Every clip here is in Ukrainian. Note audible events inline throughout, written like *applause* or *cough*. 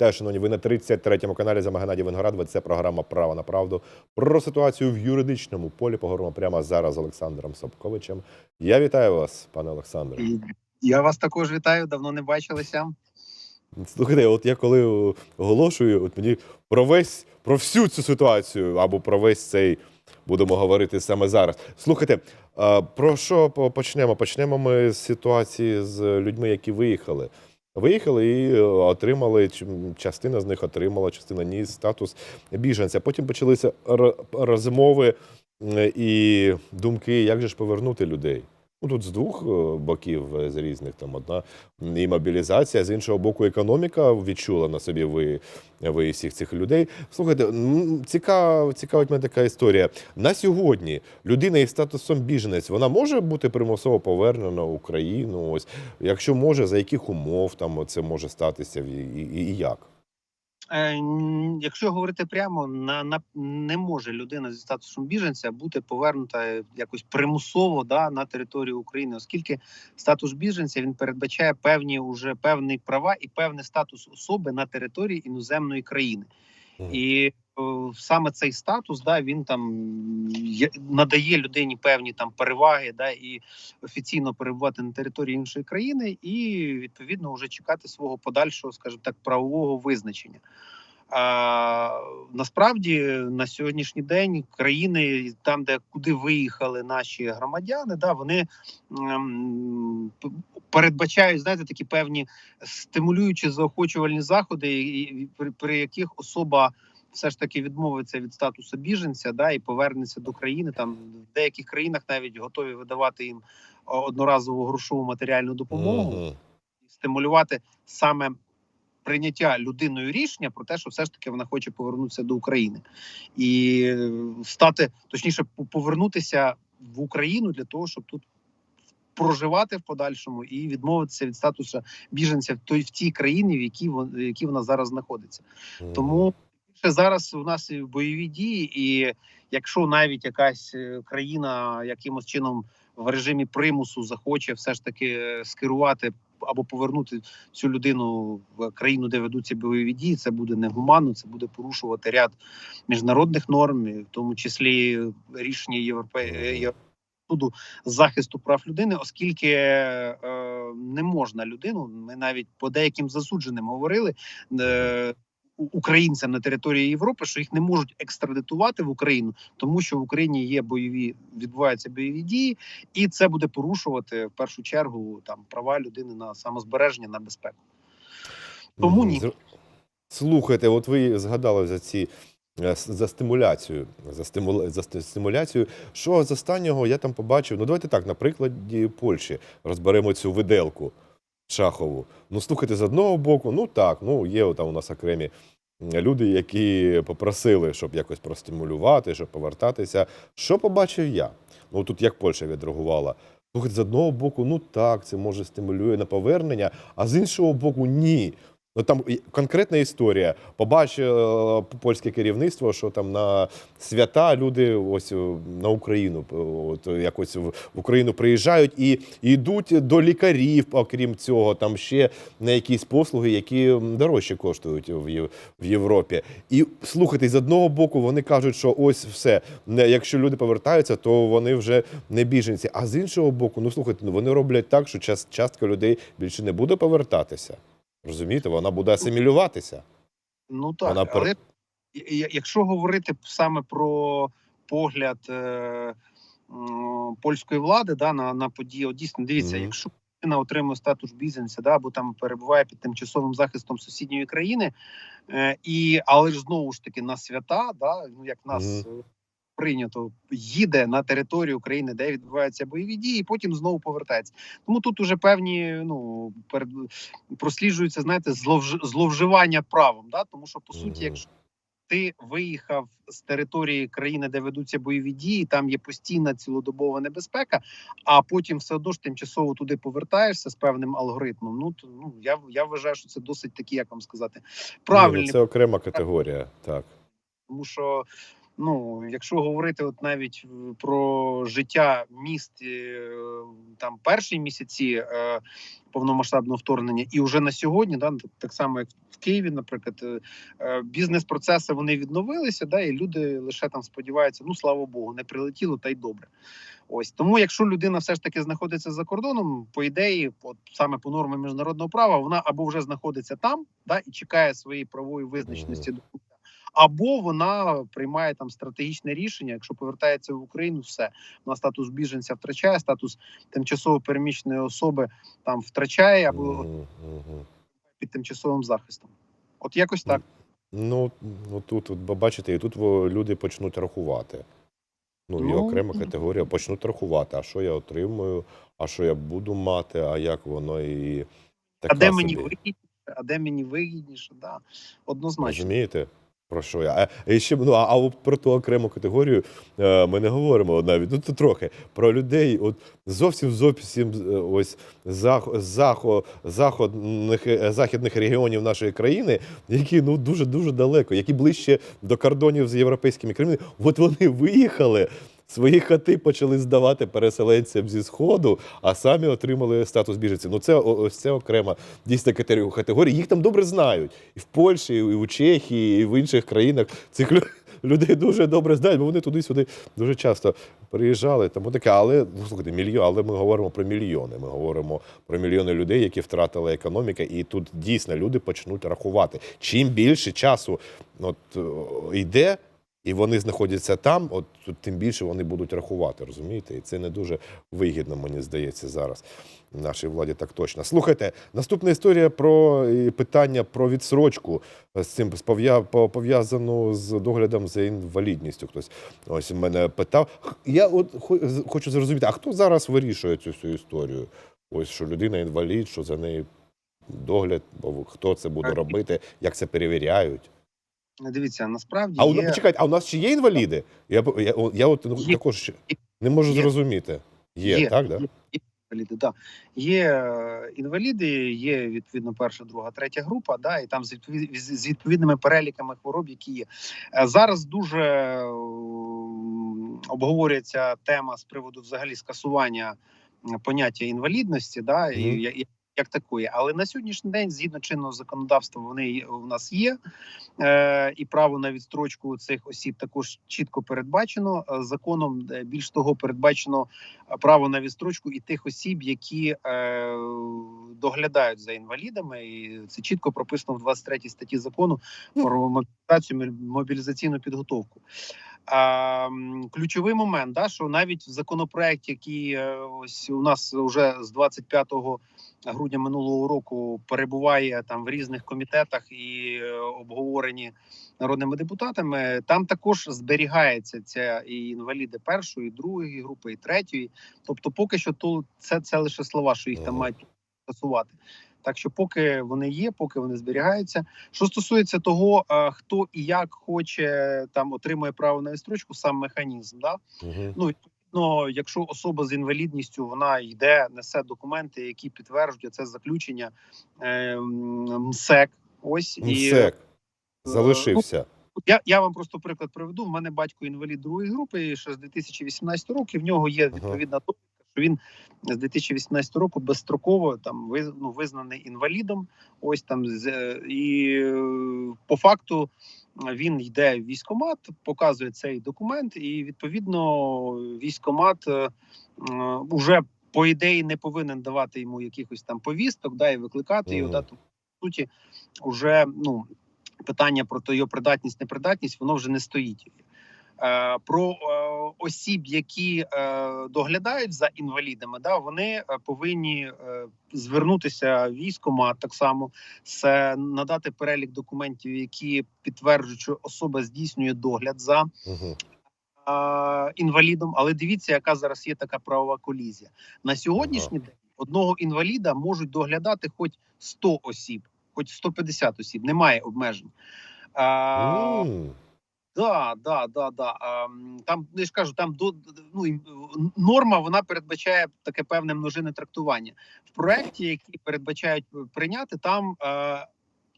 Вітаю, шановні. Ви на 33-му каналі за Геннадій Виноградова. Це програма Право на правду про ситуацію в юридичному полі. Поговоримо прямо зараз з Олександром Собковичем. Я вітаю вас, пане Олександре. Я вас також вітаю, давно не бачилися. Слухайте, от я коли оголошую, от мені про весь про всю цю ситуацію або про весь цей будемо говорити саме зараз. Слухайте, про що почнемо? Почнемо ми з ситуації з людьми, які виїхали. Виїхали і е, отримали частина з них отримала, частина ні статус біженця. Потім почалися розмови і думки, як же ж повернути людей. Ну тут з двох е, боків, е, з різних там одна і мобілізація, з іншого боку, економіка відчула на собі ви, ви всіх цих людей. Слухайте, цікав, цікавить мене така історія. На сьогодні людина із статусом біженець вона може бути примусово повернена в Україну. Ось якщо може, за яких умов там це може статися і, і, і як? Е, якщо говорити прямо, на, на не може людина зі статусом біженця бути повернута якось примусово да, на територію України, оскільки статус біженця він передбачає певні уже певні права і певний статус особи на території іноземної країни. І е, саме цей статус, да, він там надає людині певні там переваги, да, і офіційно перебувати на території іншої країни, і відповідно вже чекати свого подальшого, скажімо так, правового визначення. А, насправді на сьогоднішній день країни, там, де куди виїхали наші громадяни, да, вони ем, передбачають знаєте, такі певні стимулюючі заохочувальні заходи, і- при, при яких особа все ж таки відмовиться від статусу біженця, да, і повернеться до країни. Там в деяких країнах навіть готові видавати їм одноразову грошову матеріальну допомогу Мгм. стимулювати саме прийняття людиною рішення про те, що все ж таки вона хоче повернутися до України і е, стати точніше по- повернутися в Україну для того, щоб тут проживати в подальшому і відмовитися від статусу біженця в той в тій країні, в якій в якій вона зараз знаходиться. Тому ще зараз у нас бойові дії, і якщо навіть якась е, країна якимось чином в режимі примусу захоче все ж таки е, скерувати або повернути цю людину в країну, де ведуться бойові дії, це буде негуманно, це буде порушувати ряд міжнародних норм, в тому числі рішення Європе... е, суду захисту прав людини, оскільки е, не можна людину. Ми навіть по деяким засудженим говорили. Е, Українцям на території Європи, що їх не можуть екстрадитувати в Україну, тому що в Україні є бойові відбуваються бойові дії, і це буде порушувати в першу чергу там права людини на самозбереження на безпеку. Тому ні. Слухайте, от ви згадали за ці е, за стимуляцію. За, стимула... за стимуляцію. Що з останнього я там побачив? Ну, давайте так, на прикладі Польщі розберемо цю виделку шахову. Ну, слухайте, з одного боку, ну так, ну є там у нас окремі люди, які попросили, щоб якось простимулювати, щоб повертатися. Що побачив я? Ну тут як Польща відреагувала. Слухайте, з одного боку, ну так, це може стимулює на повернення, а з іншого боку, ні. Ну там конкретна історія. Побачило польське керівництво, що там на свята люди ось е, на Україну е, от е, якось в Україну приїжджають і йдуть до лікарів, окрім цього, там ще на якісь послуги, які дорожче коштують в Європі. І слухайте, з одного боку вони кажуть, що ось все, якщо люди повертаються, то вони вже не біженці. А з іншого боку, ну слухайте, ну вони роблять так, що час, частка людей більше не буде повертатися. Розумієте, вона буде асимілюватися. Ну так, Вона але якщо говорити саме про погляд е, польської влади да, на, на події, от дійсно дивіться, Мгм. якщо людина отримує статус біженця, да, або там перебуває під тимчасовим захистом сусідньої країни, е, і але ж знову ж таки на свята, да, ну як нас. Мгм. е, Прийнято їде на територію України, де відбуваються бойові дії, і потім знову повертається. Тому тут уже певні ну перед просліджуються, знаєте, зловж... зловживання правом. Да? Тому що по суті, якщо ти виїхав з території країни, де ведуться бойові дії, там є постійна цілодобова небезпека, а потім все одно ж тимчасово туди повертаєшся з певним алгоритмом. Ну то ну я я вважаю, що це досить такі, як вам сказати, Ні, правильні, ну, це окрема категорія. Так. тому що. Ну, якщо говорити от навіть е, про життя міст е, там перші місяці е, повномасштабного вторгнення, і вже на сьогодні, да, так само як в Києві, наприклад, е, е, бізнес-процеси вони відновилися, да, і люди лише там сподіваються, ну слава Богу, не прилетіло, та й добре. Ось тому, якщо людина все ж таки знаходиться за кордоном, по ідеї, от саме по нормам міжнародного права, вона або вже знаходиться там, да, і чекає своєї правової визначеності до або вона приймає там стратегічне рішення. Якщо повертається в Україну, все вона статус біженця втрачає, статус тимчасово переміщеної особи там втрачає або Мгм, мгм. під тимчасовим захистом. От якось так. Ну, ну тут, бачите, і тут люди почнуть рахувати. Ну, і Ну, окрема категорія почнуть рахувати, а що я отримую, а що я буду мати, а як воно і А така де мені собі. вигідніше, а де мені вигідніше, да. однозначно. Розумієте? Про що я? А, ще, ну, а, а про ту окрему категорію е, ми не говоримо навіть. Ну, то трохи про людей, от зовсім зовсім е, ось зах, захо, заходних, е, західних регіонів нашої країни, які ну дуже дуже далеко, які ближче до кордонів з європейськими країнами. От вони виїхали. Свої хати почали здавати переселенцям зі сходу, а самі отримали статус біженців. Ну це ось це окрема дійсно категорія. Їх там добре знають і в Польщі, і у Чехії, і в інших країнах. Цих лю- *laughs* людей дуже добре знають, бо вони туди-сюди дуже часто приїжджали. Тому таке, але ну, слухайте, мільйон, але ми говоримо про мільйони. Ми говоримо про мільйони людей, які втратили економіку, і тут дійсно люди почнуть рахувати. Чим більше часу от, йде. І вони знаходяться там, от тим більше вони будуть рахувати, розумієте? І це не дуже вигідно, мені здається, зараз нашій владі так точно. Слухайте, наступна історія про питання про відсрочку з цим пов'язану з доглядом за інвалідністю. Хтось ось мене питав. Я от хочу зрозуміти, а хто зараз вирішує цю всю історію? Ось що людина інвалід, що за неї догляд, бо хто це буде робити, як це перевіряють? Дивіться, насправді А є... почекайте, а у нас ще є інваліди? Я, я, я от ну, Є. також не можу Є. зрозуміти. Є, так? Да? Є, є інваліди, да. є е, інваліди, є відповідно перша, друга, третя група, да, і там з, відповід... з відповідними переліками хвороб, які є. Е, Зараз дуже е, обговорюється тема з приводу взагалі скасування поняття інвалідності, да, і я- я- як такої. Але на сьогоднішній день, згідно чинного законодавства, вони у нас є. Е, і право на відстрочку цих осіб також чітко передбачено е, законом. Е, Більш того, передбачено е, право на відстрочку і тих осіб, які е, доглядають за інвалідами. І це чітко прописано в 23 статті закону про мобілізацію мобілізаційну підготовку. А, ключовий момент, да, що навіть в законопроекті, який ось у нас вже з 25 грудня минулого року перебуває там в різних комітетах і е, обговорені народними депутатами. Там також зберігається ця і інваліди першої, і другої групи, і третьої. Тобто, поки що то це, це лише слова, що їх там мають стосувати. Так що, поки вони є, поки вони зберігаються. Що стосується того, е, хто і як хоче там отримує право на відстрочку, сам механізм, да Угу. ну відповідно, якщо особа з інвалідністю вона йде, несе документи, які підтверджують це заключення е, МСЕК. Ось і МСЕК залишився. я, я вам просто приклад приведу. В мене батько інвалід другої групи і ще з 2018 року. В нього є Ага. відповідна довідка, що він з 2018 року безстроково там ну, визнаний інвалідом. Ось там з е, і е, по факту. Він йде в військкомат, показує цей документ, і відповідно військомат е, уже по ідеї не повинен давати йому якихось там повісток, да і викликати його. Мгм. Да, тому, по суті, вже ну питання про його придатність, непридатність, воно вже не стоїть. Е, Про е, осіб, які е, доглядають за інвалідами, да вони повинні звернутися в військкомат так само, це надати перелік документів, які підтверджують, що особа здійснює догляд за Угу. інвалідом. Але дивіться, яка зараз є така правова колізія на сьогоднішній день. Одного інваліда можуть доглядати хоч 100 осіб, хоч 150 осіб. Немає обмежень. Е, Да, да, да, да. Там я ж кажу, там до ну норма вона передбачає таке певне множинне трактування в проекті, який передбачають прийняти там. Е,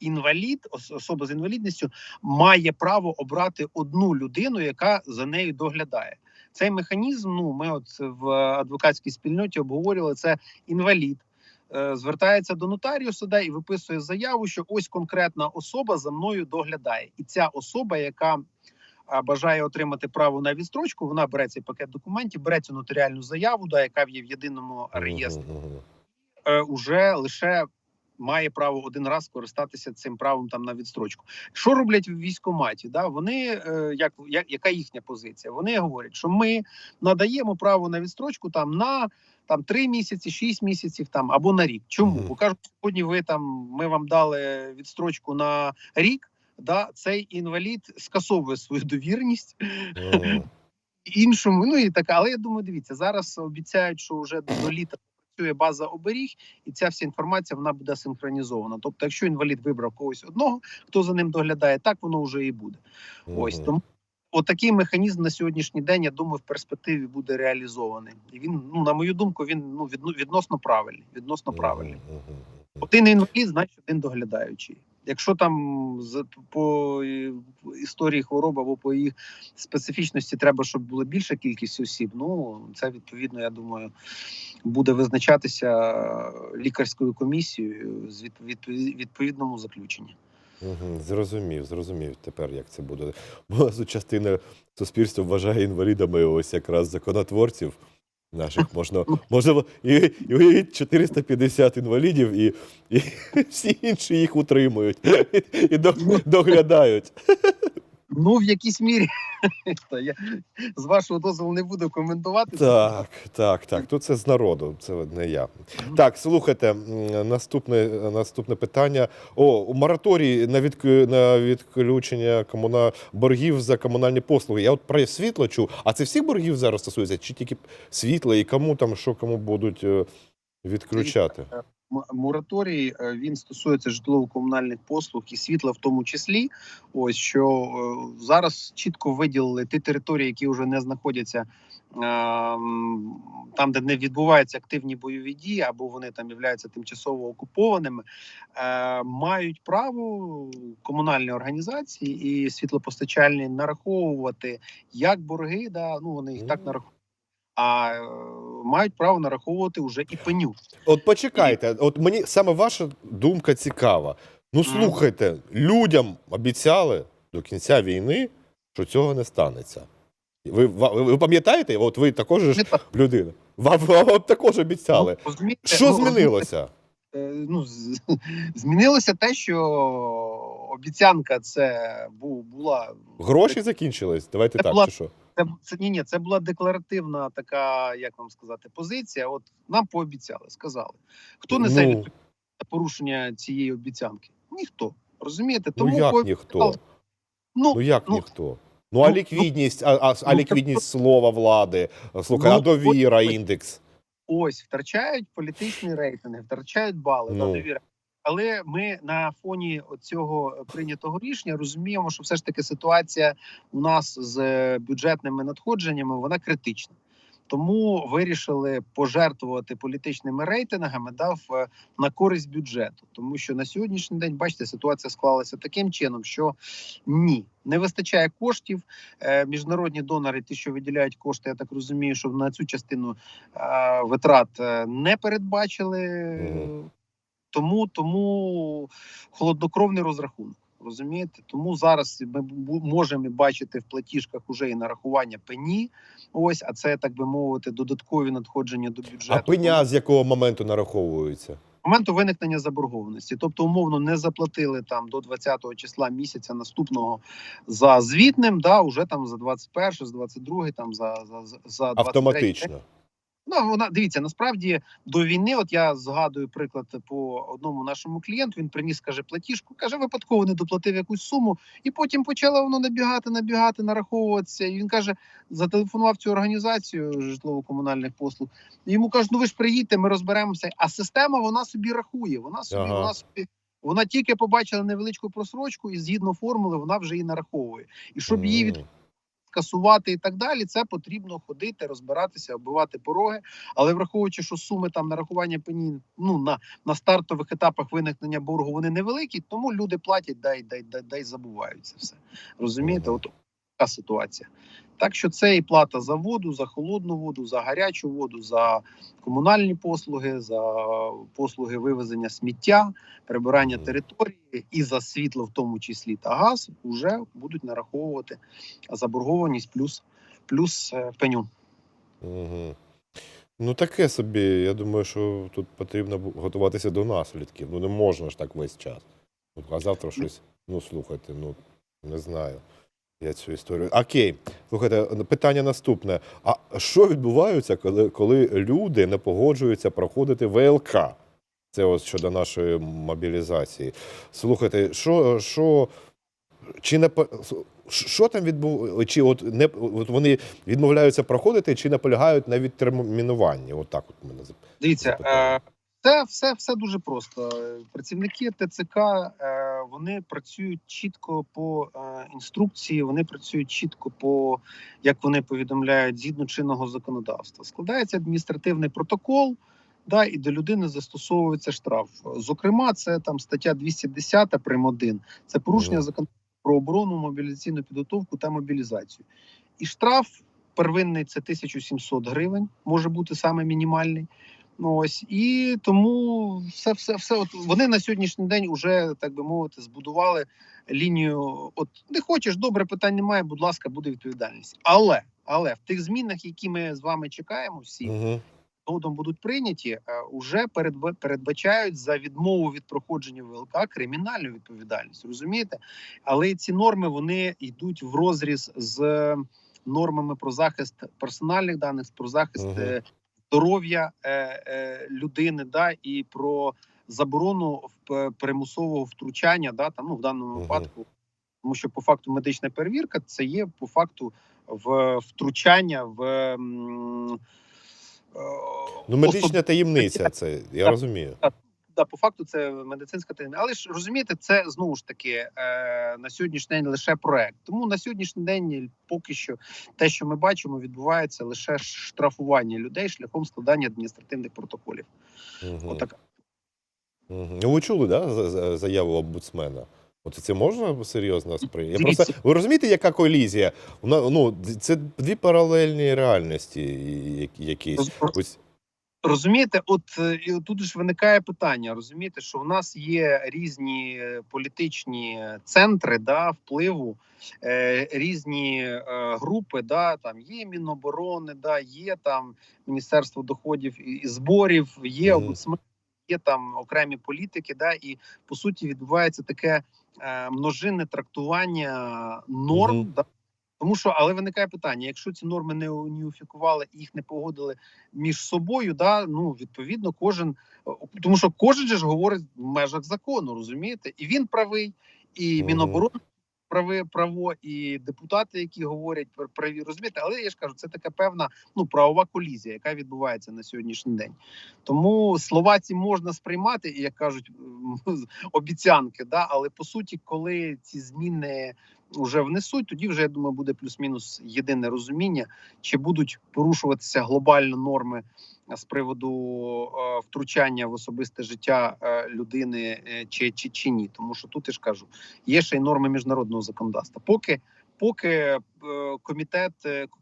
інвалід, особа з інвалідністю, має право обрати одну людину, яка за нею доглядає. Цей механізм. Ну ми от в адвокатській спільноті обговорювали це інвалід. Е, Звертається до нотаріуса да, і виписує заяву, що ось конкретна особа за мною доглядає, і ця особа, яка бажає отримати право на відстрочку, вона бере цей пакет документів, бере цю нотаріальну заяву, да, яка є в єдиному реєстрі е, уже лише має право один раз користатися цим правом там на відстрочку. Що роблять в військкоматі? Да? Вони е, як, як яка їхня позиція? Вони говорять, що ми надаємо право на відстрочку там на там три місяці, шість місяців там або на рік. Чому? Бо кажуть, сьогодні ви там ми вам дали відстрочку на рік. Да, цей інвалід скасовує свою довіреність Мгм. *laughs* іншому. Ну і така, але я думаю, дивіться, зараз обіцяють, що вже до літа працює база оберіг, і ця вся інформація вона буде синхронізована. Тобто, якщо інвалід вибрав когось одного, хто за ним доглядає, так воно вже і буде. Ось тому. Отакий механізм на сьогоднішній день, я думаю, в перспективі буде реалізований. І він, ну на мою думку, він ну відносно правильний. Відносно правильний. Один інвалід, значить один доглядаючий. Якщо там по історії хвороби або по їх специфічності треба, щоб була більша кількість осіб, ну це відповідно, я думаю, буде визначатися лікарською комісією з відп- відп- відповідному заключенні. Зрозумів, зрозумів тепер, як це буде. Бо частина суспільства вважає інвалідами ось якраз законотворців наших. Можна, можливо, і, і уявіть 450 інвалідів, і, і *laughs* всі інші їх утримують і доглядають. Ну, в якійсь мірі *laughs* Та я з вашого дозволу не буду коментувати. Так, так, так. Тут це з народу, це не я. Так, слухайте, наступне, наступне питання. О, у мораторії на, від, на відключення комуна... боргів за комунальні послуги. Я от про світло чув, а це всіх боргів зараз стосується, чи тільки світла, і кому там, що кому будуть е, відключати? Мораторій е, він стосується житлово-комунальних послуг і світла, в тому числі. Ось що е, зараз чітко виділили ті території, які вже не знаходяться е, там, де не відбуваються активні бойові дії, або вони там являються тимчасово окупованими, мають право комунальні організації і світлопостачальні нараховувати як борги, да ну вони їх так нараховують. А мають право нараховувати вже і пеню. От почекайте, от мені саме ваша думка цікава. Ну слухайте, людям обіцяли до кінця війни, що цього не станеться. Ви, ви, ви пам'ятаєте? От ви також ж людина. Вам, вам також обіцяли. Ну, розумієте, Що ну, змінилося? е, Ну, *laughs* змінилося те, що обіцянка це була Гроші закінчились? Давайте Це так, була- чи що? Це, це ні, ні, це була декларативна така, як вам сказати, позиція. От нам пообіцяли, сказали. Хто несе Ну. порушення цієї обіцянки? Ніхто. Розумієте? Ну як ніхто? Ну, Ну як ну, ніхто? Ну, а ну, ліквідність, а, а, а ну, ліквідність слова влади, слухай, Ну, а довіра, ось- індекс. ось втрачають політичні рейтинги, втрачають бали Ну. на довіра. Але ми на фоні цього прийнятого рішення розуміємо, що все ж таки ситуація у нас з е, бюджетними надходженнями вона критична. Тому вирішили пожертвувати політичними рейтингами дав на користь бюджету, тому що на сьогоднішній день, бачите, ситуація склалася таким чином, що ні, не вистачає коштів. Е, Міжнародні донори, ті, що виділяють кошти, я так розумію, що на цю частину е, витрат е, не передбачили. Тому тому холоднокровний розрахунок. Розумієте, тому зараз ми можемо бачити в платіжках уже і нарахування пені. Ось, а це так би мовити, додаткові надходження до бюджету. А пеня з якого моменту нараховується? моменту виникнення заборгованості, тобто умовно не заплатили там до 20-го числа місяця наступного за звітним, да, уже там за 21, за 22, там за за за- за 23. Автоматично. Ну вона дивіться, насправді до війни, от я згадую приклад по одному нашому клієнту. Він приніс, каже, платіжку, каже, випадково не доплатив якусь суму, і потім почало воно набігати, набігати, нараховуватися. І він каже, зателефонував цю організацію житлово-комунальних послуг. І йому кажуть, ну ви ж приїдьте, ми розберемося. А система вона собі рахує. Вона собі, Ага. вона собі. Вона тільки побачила невеличку просрочку, і згідно формули вона вже її нараховує. І щоб її від М. скасувати і так далі. Це потрібно ходити, розбиратися, оббивати пороги. Але враховуючи, що суми там нарахування пені ну на, на стартових етапах виникнення боргу вони невеликі, тому люди платять, дай дай дай, дай забуваються все. Розумієте, от ситуація. Так що це і плата за воду, за холодну воду, за гарячу воду, за комунальні послуги, за послуги вивезення сміття, прибирання території і за світло, в тому числі та газ, вже будуть нараховувати заборгованість плюс плюс е, пеню. Угу. Ну, таке собі. Я думаю, що тут потрібно готуватися до наслідків. Ну, не можна ж так весь час. Ну, А завтра щось, ну, слухайте, ну, не знаю. Я цю історію. Окей, слухайте, питання наступне. А що відбувається, коли, коли люди не погоджуються проходити ВЛК? Це ось щодо нашої мобілізації. Слухайте, що, що чи не що там відбувається? Чи от не от вони відмовляються проходити, чи наполягають на відтермінуванні? От так от мене Дивіться, це все, все дуже просто. Працівники ТЦК е, вони працюють чітко по е, інструкції, вони працюють чітко по як вони повідомляють згідно чинного законодавства. Складається адміністративний протокол. Да, і до людини застосовується штраф. Зокрема, це там стаття 210 прим. 1. Це порушення закону про оборону, мобілізаційну підготовку та мобілізацію. І штраф первинний це 1700 гривень, може бути саме мінімальний. Ну ось і тому все, все, все. От вони на сьогоднішній день вже так би мовити збудували лінію. От не хочеш, добре, питань немає. Будь ласка, буде відповідальність. Але але в тих змінах, які ми з вами чекаємо, всі Угу. будуть прийняті, е, уже передбачають за відмову від проходження ВЛК кримінальну відповідальність. Розумієте? Але ці норми вони йдуть в розріз з нормами про захист персональних даних, про захист Мгм. Здоров'я е, е, людини, да і про заборону примусового втручання, да там ну в даному випадку. Тому що по факту медична перевірка це є по факту в втручання в е, Ну, медична таємниця, це я розумію. Да, по факту це медицинська таємниця. Але ж розумієте, це знову ж таки е, на сьогоднішній день лише проект. Тому на сьогоднішній день поки що те, що ми бачимо, відбувається лише штрафування людей шляхом складання адміністративних протоколів. Угу. Отака. Угу. Ну, ви чули, да, за- за- заяву омбудсмена? От це можна серйозно сприйняти? Я просто ви розумієте, яка колізія? Ну це дві паралельні реальності, якісь. Ось Розумієте, от е, і тут ж виникає питання. Розумієте, що в нас є різні е, політичні центри да, впливу, е, різні е, групи. Да, там є Міноборони, да, є там Міністерство доходів і, і зборів, є омбудсмен, є там окремі політики. Да, і по суті відбувається таке е, множинне трактування норм. Мгм. Да, тому що, але виникає питання: якщо ці норми не уніфікували, їх не погодили між собою, да ну відповідно, кожен е, тому, що кожен же ж говорить в межах закону, розумієте, і він правий, і Міноборони праве право, і депутати, які говорять пр- праві, розумієте, але я ж кажу, це така певна ну правова колізія, яка відбувається на сьогоднішній день. Тому слова ці можна сприймати, і як кажуть, *laughs* обіцянки, да, але по суті, коли ці зміни вже внесуть, тоді вже я думаю, буде плюс-мінус єдине розуміння, чи будуть порушуватися глобально норми е, з приводу е, втручання в особисте життя е, людини чи, чи, чи ні. Тому що тут я ж кажу, є ще й норми міжнародного законодавства. Поки поки комітет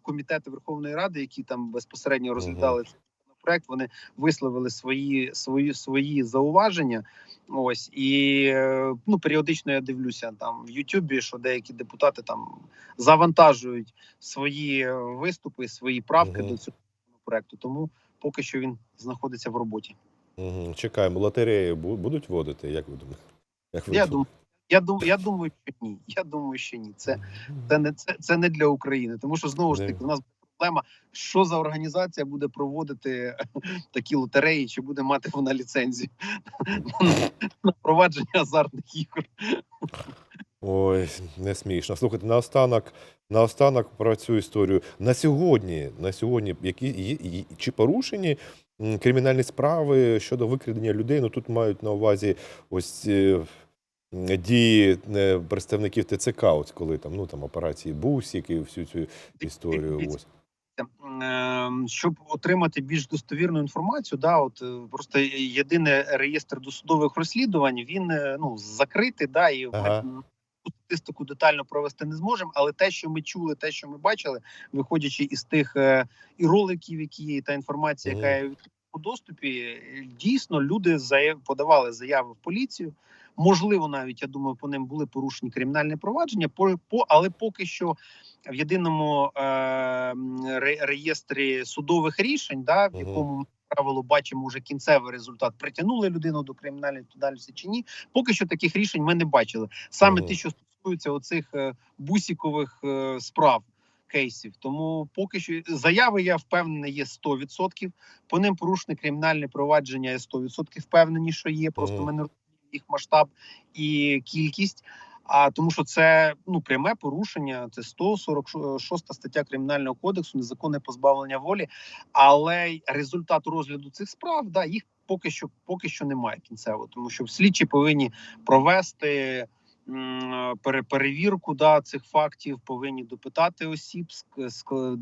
комітети Верховної Ради, які там безпосередньо розглядали цей законопроект, вони висловили свої свої свої зауваження. Ось і ну періодично я дивлюся там в Ютубі, що деякі депутати там завантажують свої е, виступи, свої правки Мгм. до цього законопроекту. Тому поки що він знаходиться в роботі. угу. чекаємо, лотереї бу- будуть вводити, як ви думаєте? Як ви Я думаю, я думаю, я думаю, що ні. Я думаю, що ні. Це це не це, це не для України, тому що знову ж таки у нас проблема, що за організація буде проводити *laughs* такі лотереї, чи буде мати вона ліцензію *laughs* на провадження азартних ігор. Ой, не смішно. Слухайте, наостанок, наостанок про цю історію. На сьогодні, на сьогодні, які чи порушені кримінальні справи щодо викрадення людей? Ну тут мають на увазі ось е, дії е, представників ТЦК, от коли там ну там операції Бусік і всю цю історію. Ось. Ем, щоб отримати більш достовірну інформацію, да, от е, просто єдиний реєстр досудових розслідувань він е, ну закритий, да, і Ага. статистику детально провести не зможемо. Але те, що ми чули, те, що ми бачили, виходячи із тих е, і роликів, які є, і та інформація, яка є відкритому доступі, дійсно люди подавали заяви в поліцію. Можливо, навіть я думаю, по ним були порушені кримінальні провадження. По, по але поки що в єдиному е, реєстрі судових рішень, да, в якому ми правило бачимо вже кінцевий результат, притягнули людину до кримінальної відповідальності чи ні. Поки що таких рішень ми не бачили. Саме Мгм. ті, що стосуються оцих е, бусікових е, справ. Кейсів, тому поки що заяви я впевнений є 100%. По ним порушене кримінальне провадження. Я 100% впевнені, що є. Просто Мгм. ми не їх масштаб і кількість. А тому, що це ну пряме порушення, це 146 стаття кримінального кодексу, незаконне позбавлення волі. Але результат розгляду цих справ, да, їх поки що поки що немає кінцево, тому що слідчі повинні провести перевірку да, цих фактів, повинні допитати осіб,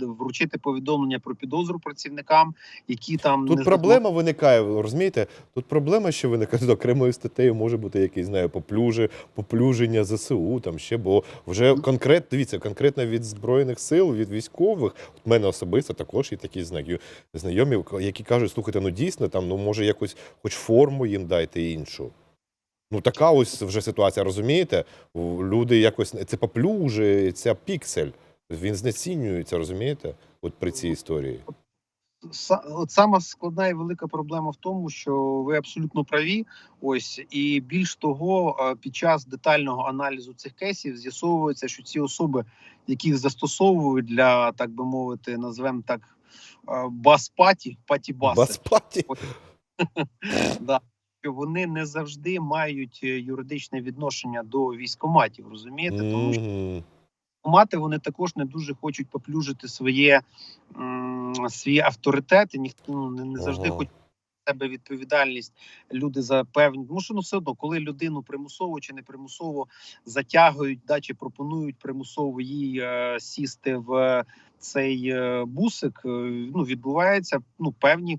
вручити повідомлення про підозру працівникам, які там Тут не проблема виникає, розумієте? Тут проблема, що виникає *laughs* з окремою статтею, може бути якийсь знаю, поплюжи, поплюження ЗСУ, там ще, бо вже конкрет, дивіться, конкретно від збройних сил, від військових, от мене особисто також є такі знаки, знайомі, які кажуть, слухайте, ну дійсно там, ну може якось, хоч форму їм дайте іншу. Ну така ось вже ситуація, розумієте? Люди якось це поплюжи, ця піксель. Він знецінюється, розумієте? От при цій історії. От сама складна і велика проблема в тому, що ви абсолютно праві. Ось і більш того, е, під час детального аналізу цих кейсів з'ясовується, що ці особи, яких застосовують для так би мовити, назвемо так е, бас-паті, паті-баси, Баспаті. *laughs* да, що вони не завжди мають е, юридичне відношення до військоматів, розумієте? Тому що мати вони також не дуже хочуть поплюжити своє свій авторитет, і ніхто ну, не, не завжди Ага. хоче на себе відповідальність. Люди за певні, тому що ну все одно, коли людину примусово чи не примусово затягують, да, чи пропонують примусово їй е, сісти в цей е, бусик, е, ну відбуваються ну певні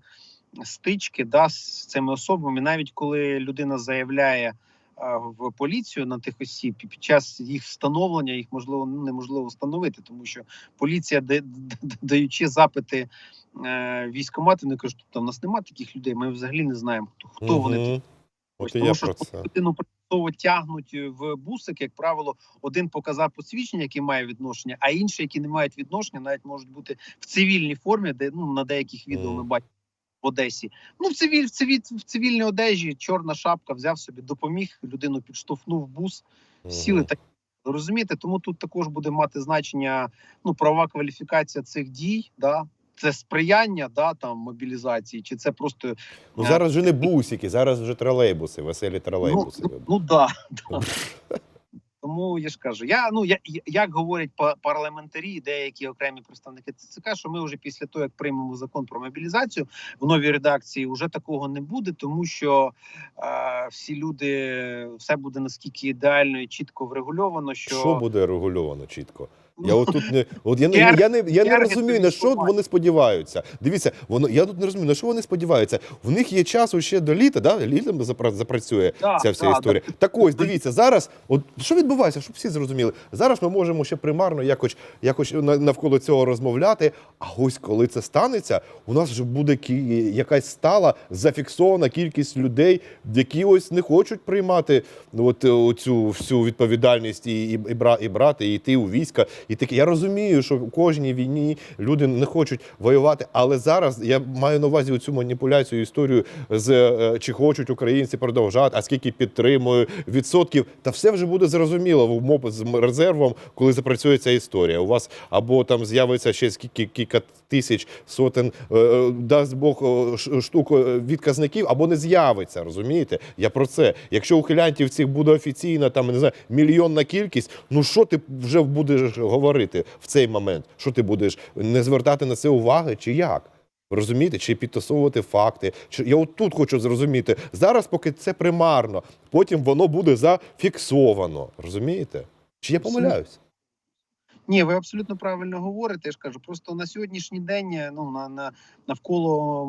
стички да, з цими особами, навіть коли людина заявляє. е, В поліцію на тих осіб і під час їх встановлення їх можливо ну, неможливо встановити, тому що поліція, даючи запити е, військомати, вони кажуть, що в нас немає таких людей. Ми взагалі не знаємо, хто хто вони Мгм. От Тому що людину примусово тягнуть в бусик, як правило, один показав посвідчення, який має відношення, а інші, які не мають відношення, навіть можуть бути в цивільній формі, де ну на деяких відео ми бачимо в Одесі. Ну, в цивіль, в цивіль, в цивільній одежі, чорна шапка, взяв собі, допоміг, людину підштовхнув бус, сіли так. Розумієте, тому тут також буде мати значення ну правова кваліфікація цих дій, да. Це сприяння да там мобілізації, чи це просто Ну е, зараз вже не бусики, зараз вже тролейбуси, веселі тролейбуси. Ну, ну да, *laughs* да. Тому я ж кажу, я ну я як говорять па- парламентарі, деякі окремі представники ТЦК, що ми вже після того, як приймемо закон про мобілізацію в новій редакції, вже такого не буде, тому що е, всі люди все буде наскільки ідеально і чітко врегульовано. Що, Що буде регульовано чітко? Ну, Я от тут не от я не я не я не розумію на що вони сподіваються. Дивіться, воно я тут не розумію, на що вони сподіваються. В них є часу ще до літа, да? Літом запра- запрацює Да, ця вся да, історія. Так ось дивіться, зараз, от що відбувається, щоб всі зрозуміли. Зараз ми можемо ще примарно якось якось на- навколо цього розмовляти. А ось коли це станеться, у нас вже буде якась стала зафіксована кількість людей, які ось не хочуть приймати ну, от цю всю відповідальність і, і, і, бра, і брати, і йти у війська. І таке. Я розумію, що у кожній війні люди не хочуть воювати, але зараз я маю на увазі цю маніпуляцію, історію з е, чи хочуть українці продовжати, а скільки підтримую відсотків, та все вже буде зрозуміло в умов з резервом, коли запрацює ця історія. У вас або там з'явиться ще скільки кілька тисяч сотень, е, е, дасть Бог штук відказників, або не з'явиться. Розумієте? Я про це. Якщо ухилянтів цих буде офіційна, там не знаю, мільйонна кількість, ну що ти вже будеш говорити в цей момент? Що ти будеш не звертати на це уваги, чи як? Розумієте, чи підтасовувати факти? Чи я отут хочу зрозуміти зараз, поки це примарно, потім воно буде зафіксовано. Розумієте? Чи я помиляюсь? Ні, ви абсолютно правильно говорите. Я ж кажу, просто на сьогоднішній день е, ну на, на навколо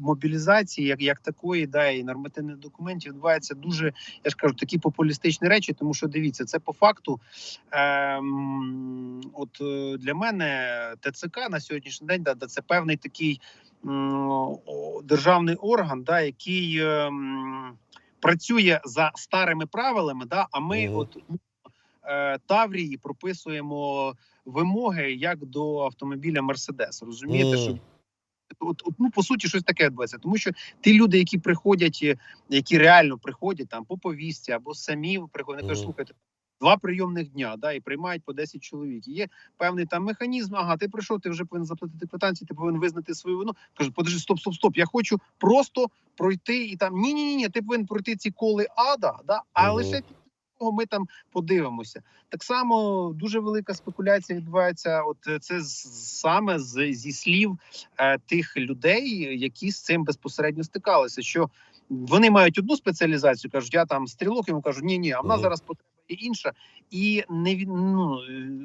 мобілізації, як, як такої, да і нормативних документів відбуваються дуже, я ж кажу, такі популістичні речі, тому що дивіться, це по факту. Ем, от е, для мене ТЦК на сьогоднішній день да, да, це певний такий м, державний орган, да, який ем, працює за старими правилами. Да, а ми, Мгм. от е, Таврії прописуємо вимоги як до автомобіля Мерседес. Розумієте, що от, от ну по суті щось таке відбувається, тому що ті люди, які приходять, е, які реально приходять там по повістці або самі приходять, вони кажуть, слухайте. Два прийомних дня, да, і приймають по 10 чоловік. І Є певний там механізм. Ага, ти прийшов, ти вже повинен заплатити квитанцію, ти повинен визнати свою вину. Кажуть, подожди, стоп, стоп, стоп. Я хочу просто пройти і там ні, ні, ні, ні, ти повинен пройти ці коли ада, да, а Мгм. лише ми там подивимося. Так само дуже велика спекуляція відбувається. От е, це саме з, зі слів е, тих людей, які з цим безпосередньо стикалися. Що вони мають одну спеціалізацію, кажуть, я там стрілок йому кажу, ні, ні, а в нас зараз потреба інша, і не ну,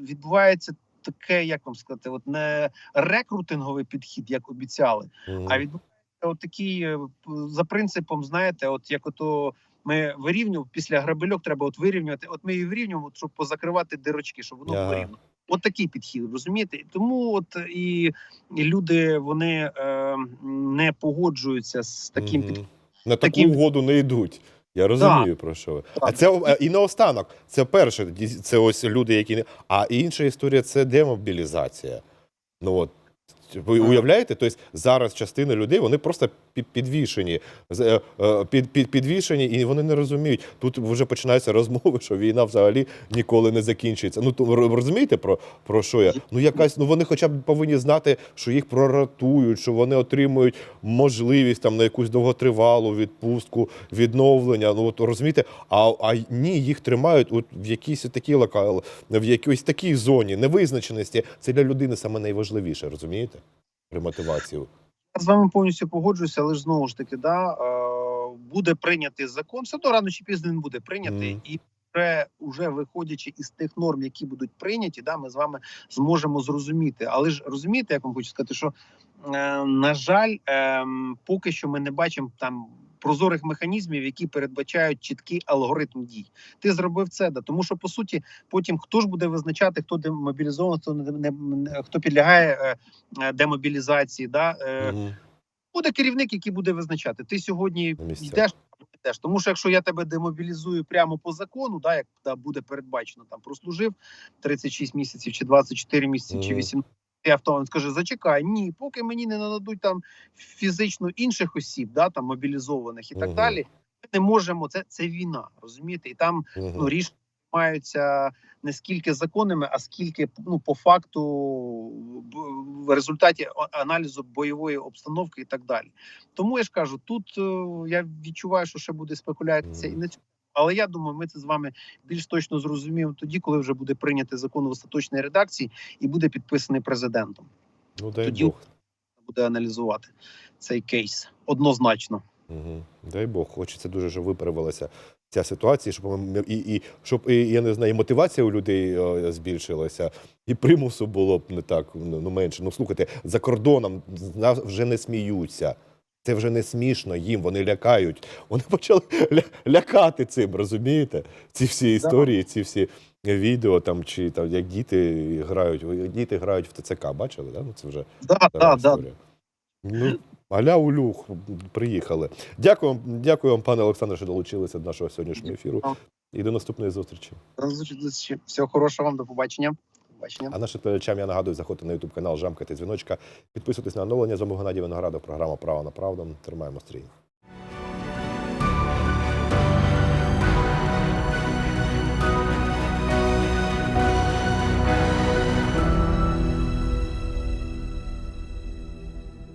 відбувається таке, як вам сказати, от не рекрутинговий підхід, як обіцяли, Мгм. а відбувається от такий е, за принципом, знаєте, от як ото. Ми вирівнюємо після грабельок, треба от вирівнювати. От ми її вирівнюємо, щоб позакривати дирочки, щоб воно Ага. було рівно. От такий підхід, розумієте? Тому от і, і люди вони е, не погоджуються з таким Мгм. підходом. на таку таким- угоду не йдуть. Я розумію про що ви. А це е, і наостанок. Це перше, це ось люди, які не. А інша історія це демобілізація. Ну от. Ви Ага. уявляєте? Тобто зараз частина людей вони просто під, підвішені, е, е, під, під, підвішені, і вони не розуміють. Тут вже починаються розмови, що війна взагалі ніколи не закінчиться. Ну то розумієте про, про що я? Ну якась, ну вони хоча б повинні знати, що їх проратують, що вони отримують можливість там на якусь довготривалу відпустку, відновлення. Ну от розумієте, а, а ні, їх тримають от в якійсь такій локал, в якійсь такій зоні невизначеності. Це для людини саме найважливіше, розумієте? При мотивації. Я з вами повністю погоджуюся, але ж знову ж таки, да, е, буде прийнятий закон, все одно рано чи пізно він буде прийнятий, mm. і вже, вже виходячи із тих норм, які будуть прийняті, да, ми з вами зможемо зрозуміти. Але ж розумієте, як вам хочу сказати, що е, на жаль, е, поки що ми не бачимо там. Прозорих механізмів, які передбачають чіткий алгоритм дій, ти зробив це, да тому що по суті, потім хто ж буде визначати, хто демобілізований, хто не, хто підлягає е, е, демобілізації, да Мгм. буде керівник, який буде визначати. Ти сьогодні йдеш, йдеш. Тому що якщо я тебе демобілізую прямо по закону, да, як да, буде передбачено, там прослужив 36 місяців, чи 24 місяці, чи Мгм. 18, і автомат скаже: зачекай, ні, поки мені не нададуть там фізично інших осіб, да, там мобілізованих і так Мгм. далі. Ми не можемо. Це, це війна, розумієте? І там Мгм. ну, рішення маються не скільки законними, а скільки ну по факту в результаті аналізу бойової обстановки і так далі. Тому я ж кажу, тут е, я відчуваю, що ще буде спекуляція і на цьому. Але я думаю, ми це з вами більш точно зрозуміємо тоді, коли вже буде прийнятий закон в остаточній редакції і буде підписаний президентом. Ну дай тоді- Бог. Буде аналізувати цей кейс однозначно. Угу. Дай Бог, хочеться дуже, щоб виправилася ця ситуація, щоб ми- і, і щоб і, я не знаю, і мотивація у людей е, збільшилася, і примусу було б не так ну ну, менше. Ну слухайте, за кордоном вже не сміються. Це вже не смішно їм, вони лякають. Вони *laughs* почали ля- лякати цим, розумієте? Ці всі історії, ці всі відео там чи там як діти грають, як діти грають в ТЦК, бачили? Да? Ну це вже Да, да, да. Ну, аля Улюх, приїхали. Дякую, дякую вам, пане Олександре, що долучилися до нашого сьогоднішнього ефіру. І до наступної зустрічі. Всього хорошого вам, до побачення. Побачення. А нашим глядачам я нагадую, заходьте на YouTube канал, жамкайте дзвіночка, підписуйтесь на оновлення. З Виноградов, програма Право на правду. Тримаємо стрій.